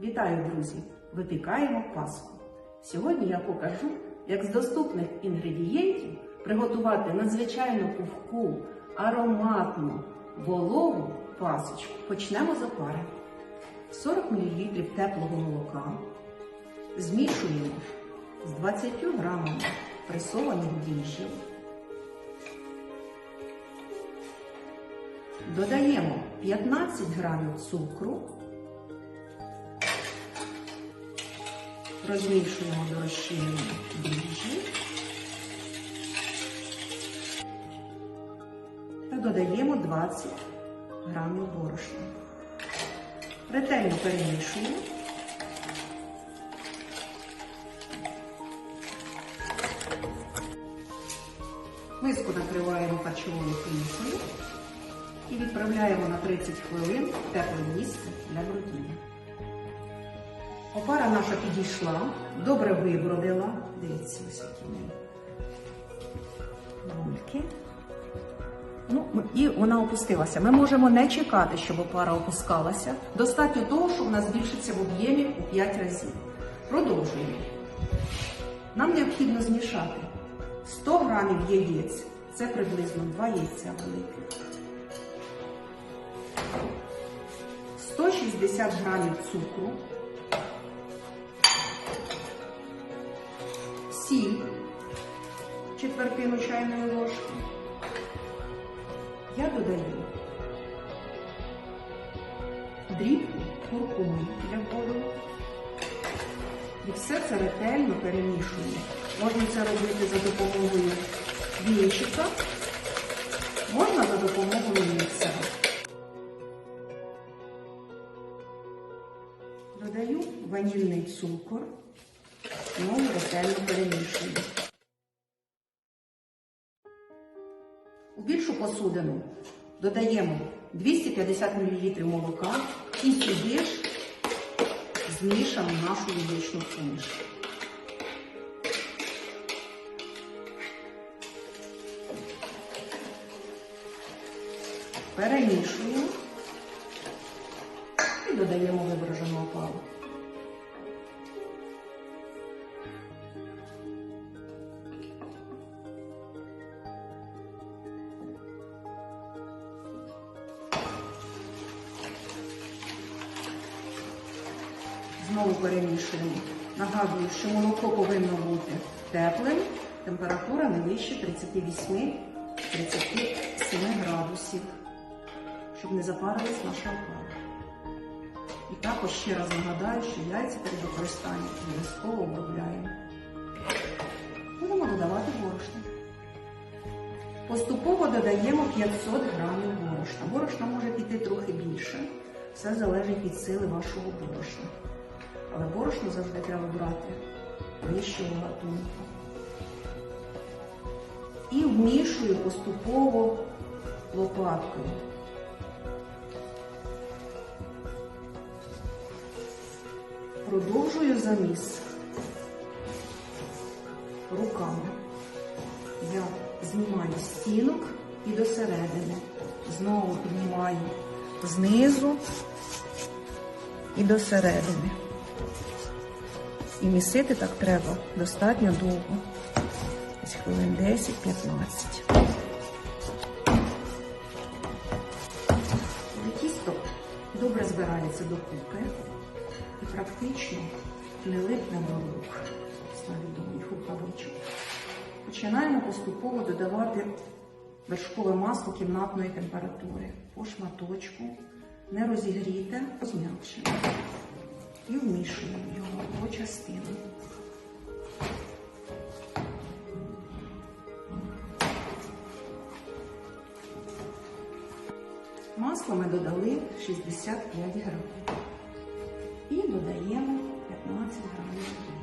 Вітаю, друзі! Випікаємо паску. Сьогодні я покажу, як з доступних інгредієнтів приготувати надзвичайно пухку, ароматну, вологу пасочку. Почнемо з опари. 40 мл теплого молока. Змішуємо з 20 грамами пресованих дріжджів. Додаємо 15 грамів цукру. Розмішуємо до розчинення дріжджі та додаємо 20 грамів борошна. Ретельно перемішуємо. Миску накриваємо харчовою плівкою і відправляємо на 30 хвилин в тепле місце для бродіння. Опара наша підійшла, добре вибродила. Дивіться, ось які бульки. Ну, і вона опустилася. Ми можемо не чекати, щоб опара опускалася. Достатньо того, що вона збільшиться в об'ємі у 5 разів. Продовжуємо. Нам необхідно змішати 100 грамів яєць. Це приблизно 2 яйця великих. 160 грамів цукру. Сіль четвертину чайної ложки. Я додаю дрібку куркуми для кольору. І все це ретельно перемішуємо. Можна це робити за допомогою вінчика, можна за допомогою міксера. Додаю ванільний цукор, знову ретельно перемішую. У більшу посудину додаємо 250 мл молока і сюди ж змішану нашу яєчну суміш. Перемішуємо Знову перемішуємо. Нагадую, що молоко повинно бути теплим, температура не вище 38-37 градусів, щоб не запарилась наша опара. І також ще раз нагадаю, що яйця перед використанням обов'язково обробляємо. Будемо додавати борошно. Поступово додаємо 500 грамів борошна. Борошна може піти трохи більше. Все залежить від сили вашого борошна. Але борошно завжди треба брати вищого гатунку. І вмішую поступово лопаткою. Продовжую заміс руками. Я знімаю стінок і до середини. Знову піднімаю знизу і до середини. І місити так треба достатньо довго. Десь хвилин 10-15. Тісто добре збирається докупи і практично не липне до рук. Навіть до моїх рукавичок. Починаємо поступово додавати вершкове масло кімнатної температури по шматочку, не розігріте, розм'якшене. І вмішуємо його по частину. Масло ми додали 65 грамів. І додаємо 15 грамів.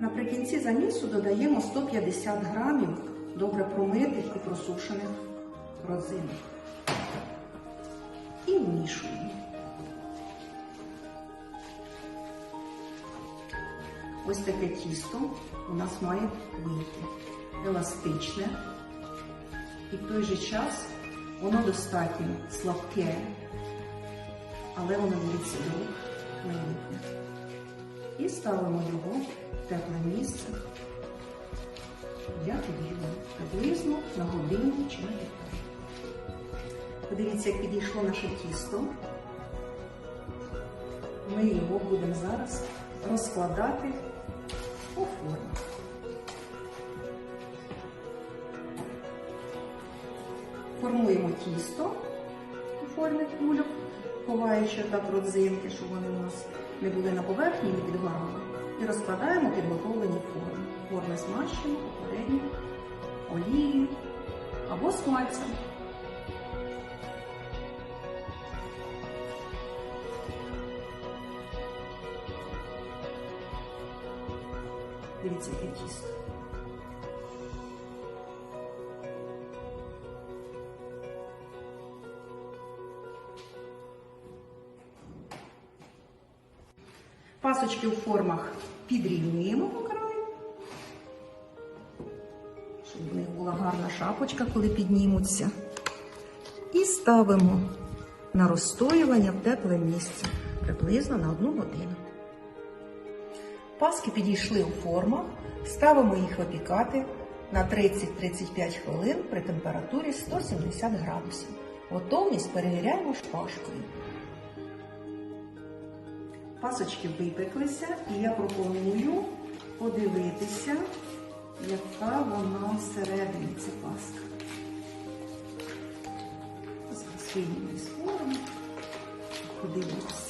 Наприкінці замісу додаємо 150 грамів добре промитих і просушених родзинок. І вмішуємо. ось таке тісто у нас має вийти. Еластичне. І в той же час воно достатньо слабке, але воно рук не липне. І ставимо його в тепле місце для підйому приблизно на годину чи. Подивіться, як підійшло наше тісто. Ми його будемо зараз розкладати у форму. Формуємо тісто у формі кульок, ховаючи так родзинки, щоб вони у нас не були на поверхні, не підгорали. І розкладаємо підготовлені форми. Форми змащуємо попередньо олією або смальцем. Дивіться, яке тісто. Пасочки у формах підрівнюємо по щоб в них була гарна шапочка, коли піднімуться. І ставимо на розстоювання в тепле місце приблизно на одну годину. Паски підійшли у формах, ставимо їх випікати на 30-35 хвилин при температурі 170 градусів. Готовність перевіряємо шпажкою. Пасочки випеклися, і я пропоную подивитися, яка вона всередині ця паска. Зараз виймемо з форми, подивимося.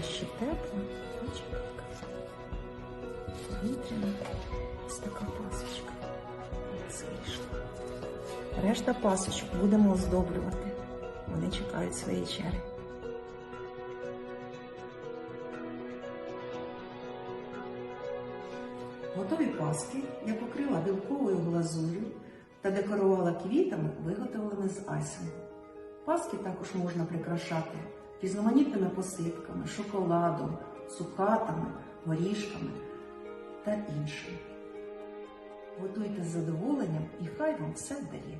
Вона ще тепла, бачите, повітряна. Ось така пасочка. Ось вийшла. Решта пасочок будемо оздоблювати. Вони чекають своєї черги. Готові паски я покрила білковою глазур'ю та декорувала квітами, виготовленими з айсингу. Паски також можна прикрашати різноманітними посипками, шоколадом, цукатами, горішками та іншим. Готуйте з задоволенням і хай вам все вдає.